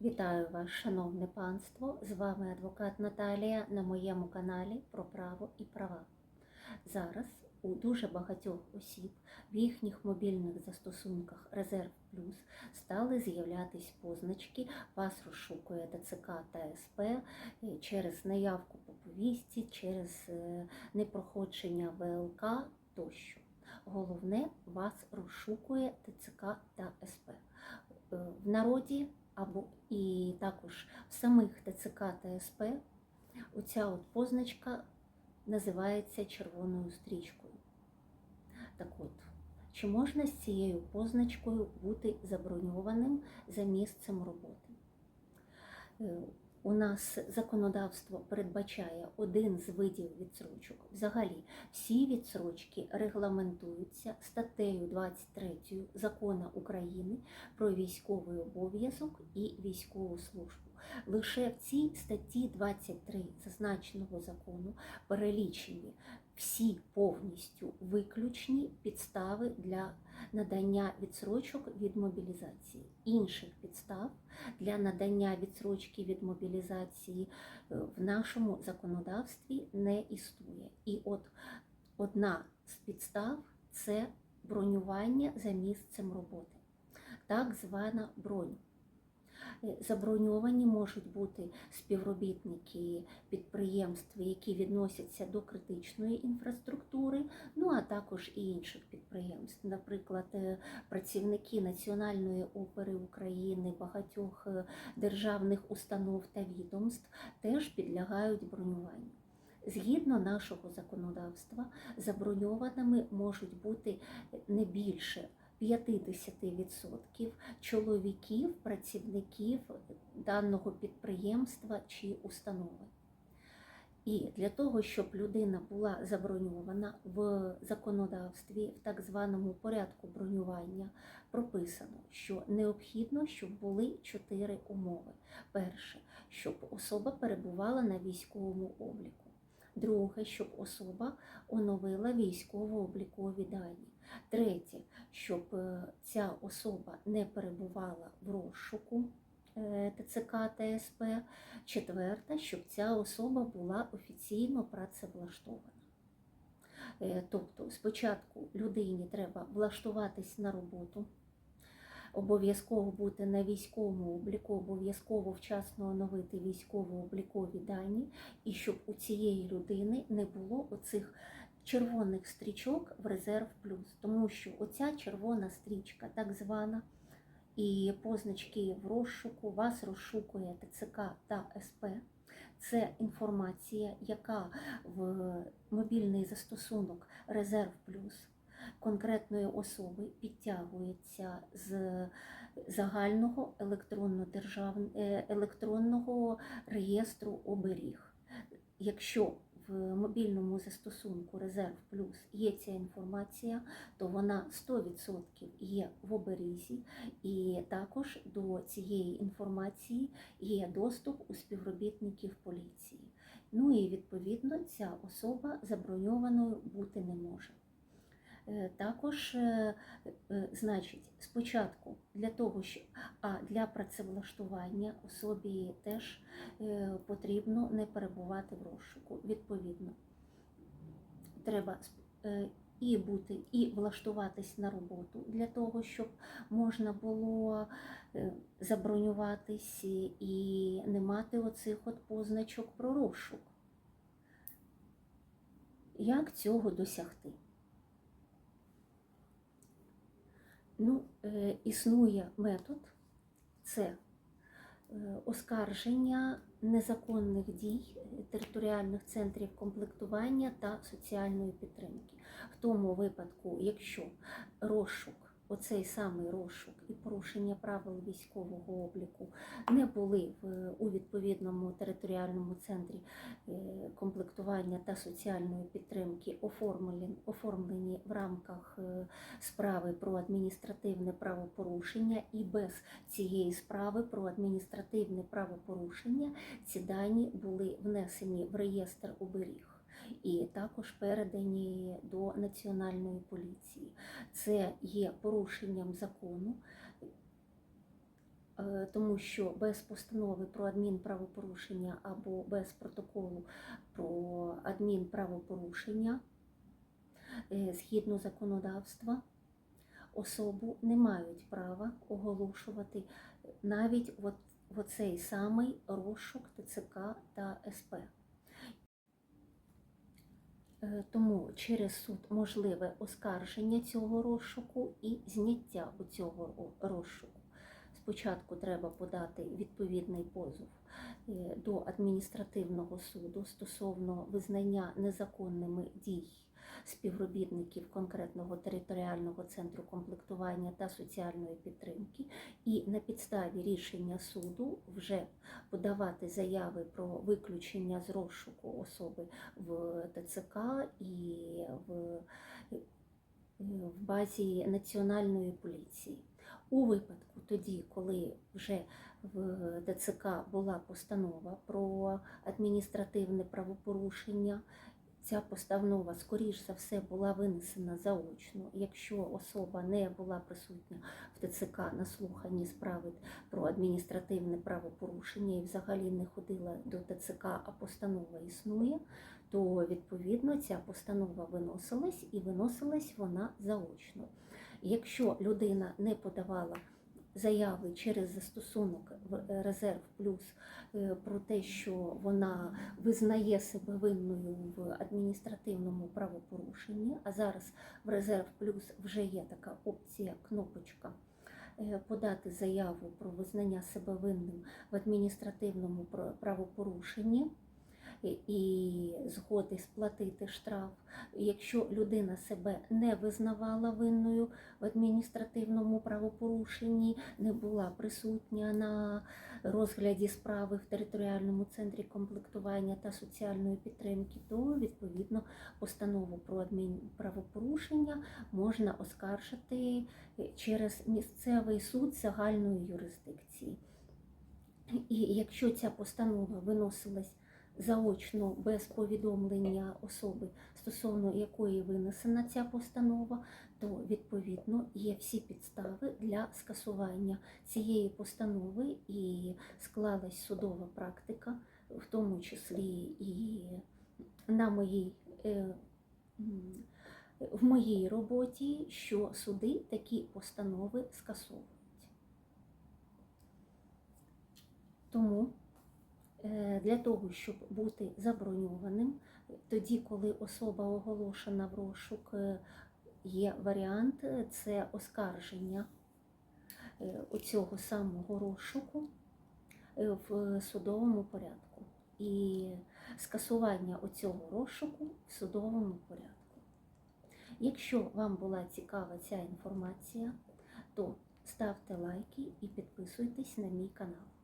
Вітаю вас, шановне панство! З вами адвокат Наталія на моєму каналі про право і права. Зараз у дуже багатьох осіб в їхніх мобільних застосунках Резерв Плюс стали з'являтись позначки Вас розшукує ТЦК та СП через неявку по повісті, через е, непроходження ВЛК тощо. Головне, вас розшукує ТЦК та СП. Е, В народі або і також в самих ТЦК та СП оця от позначка називається червоною стрічкою. Так от, чи можна з цією позначкою бути заброньованим за місцем роботи? У нас законодавство передбачає один з видів відсрочок. Взагалі, всі відсрочки регламентуються статтею 23 Закону України про військовий обов'язок і військову службу. Лише в цій статті 23 зазначеного закону перелічені всі повністю виключні підстави для надання відсрочок від мобілізації. Інших підстав для надання відсрочки від мобілізації е, в нашому законодавстві не існує. І от одна з підстав це бронювання за місцем роботи, так звана бронь. Е, Заброньовані можуть бути співробітники підприємств, які відносяться до критичної інфраструктури, ну а також і інших підприємств, наприклад, е, працівники Національної опери України, багатьох е, державних установ та відомств теж підлягають бронюванню. Згідно нашого законодавства, заброньованими можуть бути не більше 50% чоловіків, працівників даного підприємства чи установи. І для того, щоб людина була заброньована в законодавстві, в так званому порядку бронювання, прописано, що необхідно, щоб були чотири умови. Перше, щоб особа перебувала на військовому обліку. Друге, щоб особа оновила військово-облікові дані. Третє, щоб е, ця особа не перебувала в розшуку е, ТЦК та СП. Четверте, щоб ця особа була офіційно працевлаштована. Е, Тобто, спочатку людині треба влаштуватись на роботу, обов'язково бути на військовому обліку, обов'язково вчасно оновити військово-облікові дані, і щоб у цієї людини не було оцих червоних стрічок в резерв плюс, тому що оця червона стрічка, так звана, і позначки в розшуку, вас розшукує ТЦК та СП. Це інформація, яка в мобільний застосунок Резерв Плюс конкретної особи підтягується з загального е, електронного реєстру оберіг. Якщо в мобільному застосунку Резерв Плюс є ця інформація, то вона 100% є в оберізі, і також до цієї інформації є доступ у співробітників поліції. Ну і відповідно ця особа заброньованою бути не може. Е, Також, е, е, значить, спочатку для того, що а для працевлаштування особі теж потрібно не перебувати в розшуку. Відповідно, треба і бути, і влаштуватись на роботу для того, щоб можна було забронюватись і не мати оцих от позначок про розшук. Як цього досягти? Ну, е, існує метод це е, оскарження незаконних дій територіальних центрів комплектування та соціальної підтримки. В тому випадку, якщо розшук, оцей самий розшук і порушення правил військового обліку не були в, у відповідному територіальному центрі е, комплектування та соціальної підтримки оформлені, в рамках е, справи про адміністративне правопорушення, і без цієї справи про адміністративне правопорушення ці дані були внесені в реєстр оберіг. І також передані до національної поліції. Це є порушенням закону, е, тому що без постанови про адмінправопорушення або без протоколу про адмінправопорушення е, згідно законодавства особу не мають права оголошувати навіть в оцей самий розшук ТЦК та СП. Е, Тому через суд можливе оскарження цього розшуку і зняття у цього розшуку. Спочатку треба подати відповідний позов е, до адміністративного суду стосовно визнання незаконними дій співробітників конкретного територіального центру комплектування та соціальної підтримки, і на підставі рішення суду вже подавати заяви про виключення з розшуку особи в ТЦК і в, в базі Національної поліції. У випадку тоді, коли вже в ТЦК була постанова про адміністративне правопорушення, ця постанова, скоріш за все, була винесена заочно. Якщо особа не була присутня в ТЦК на слуханні справи про адміністративне правопорушення і взагалі не ходила до ТЦК, а постанова існує, то відповідно ця постанова виносилась і виносилась вона заочно. Якщо людина не подавала заяви через застосунок в резерв плюс е, про те, що вона визнає себе винною в адміністративному правопорушенні, а зараз в резерв плюс вже є така опція кнопочка. е, Подати заяву про визнання себе винним в адміністративному правопорушенні і- згоди сплатити штраф. Якщо людина себе не визнавала винною в адміністративному правопорушенні, не була присутня на розгляді справи в територіальному центрі комплектування та соціальної підтримки, то відповідно постанову про адмінправопорушення можна оскаржити через місцевий суд загальної юрисдикції. І якщо ця постанова виносилась заочно без повідомлення особи, стосовно якої винесена ця постанова, то відповідно є всі підстави для скасування цієї постанови і склалась судова практика, в тому числі і на моїй. е, В моїй роботі, що суди такі постанови скасовують. Тому е, для того, щоб бути заброньованим, тоді, коли особа оголошена в розшук, е, є варіант е, це оскарження е, оцього самого розшуку в судовому порядку і скасування оцього розшуку в судовому порядку. Якщо вам була цікава ця інформація, то ставте лайки і підписуйтесь на мій канал.